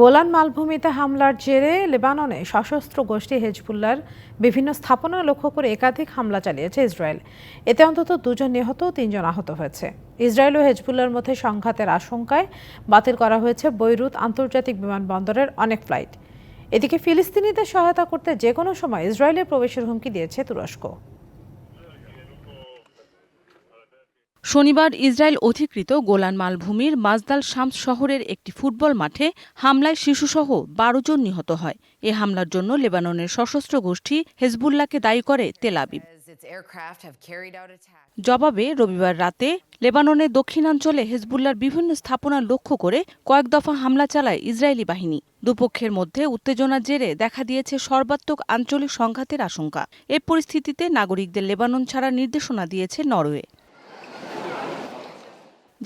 Golan মালভূমিতে হামলার জেরে লেবাননে সশস্ত্র গোষ্ঠী হেজবুল্লার বিভিন্ন স্থাপনা লক্ষ্য করে একাধিক হামলা চালিয়েছে ইসরায়েল। এতে অন্তত দুজন নিহত, তিনজন আহত হয়েছে। ইসরায়েল ও হেজবুল্লার মধ্যে সংঘাতের আশঙ্কায় বাতিল করা হয়েছে বৈরুত আন্তর্জাতিক বিমানবন্দরের অনেক ফ্লাইট। এদিকে ফিলিস্তিনিদের সহায়তা করতে যে কোনো সময় ইসরায়েলের প্রবেশের হুমকি দিয়েছে তুরস্ক। শনিবার ইসরায়েল অধিকৃত গোলান মালভূমির মাজদাল শামস শহরের একটি ফুটবল মাঠে হামলায় শিশুসহ বারো জন নিহত হয়। এ হামলার জন্য লেবাননের সশস্ত্র গোষ্ঠী হেজবুল্লাহকে দায়ী করে Tel Aviv. Its aircraft have carried out attacks. জবাবে, রবিবার রাতে লেবাননের দক্ষিণাঞ্চলে হেজবুল্লার বিভিন্ন স্থাপনা লক্ষ্য করে কয়েক দফা হামলা চালায় ইসরায়েলি বাহিনী। দুপক্ষের মধ্যে উত্তেজনার জেরে দেখা দিয়েছে সর্বাত্মক আঞ্চলিক সংঘাতের আশঙ্কা। এ পরিস্থিতিতে নাগরিকদের লেবানন ছাড়া নির্দেশনা দিয়েছে নরওয়ে।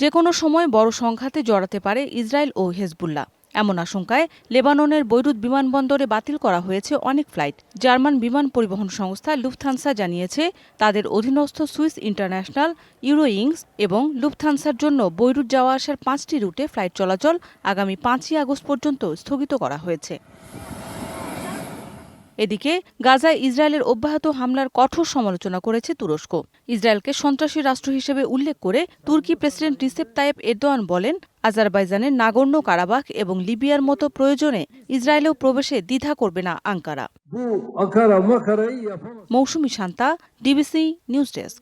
যে কোনো সময় বড় সংঘাতে জড়াতে পারে ইসরায়েল ও হেজবুল্লাহ। এমন আশঙ্কায় লেবাননের বৈরুত বিমানবন্দরে বাতিল করা হয়েছে অনেক ফ্লাইট। জার্মান বিমান পরিবহন সংস্থা লুফথানসা জানিয়েছে, তাদের অধীনস্থ সুইস ইন্টারন্যাশনাল ইউরোইংস এবং লুফথানসার জন্য বৈরুত যাওয়া আসার পাঁচটি রুটে ফ্লাইট চলাচল আগামী পাঁচই আগস্ট পর্যন্ত স্থগিত করা হয়েছে। এদিকে গাজায় ইসরায়েলের অব্যাহত হামলার কঠোর সমালোচনা করেছে তুরস্ক। ইসরায়েলকে সন্ত্রাসী রাষ্ট্র হিসেবে উল্লেখ করে তুর্কি প্রেসিডেন্ট রিসেপ তায়েব এরদোয়ান বলেন আজারবাইজানের নাগর্ণ কারাবাখ এবং লিবিয়ার মতো প্রয়োজনে ইসরায়েলেও প্রবেশে দ্বিধা করবে না Ankara. Mousumi Shanta DBC news desk.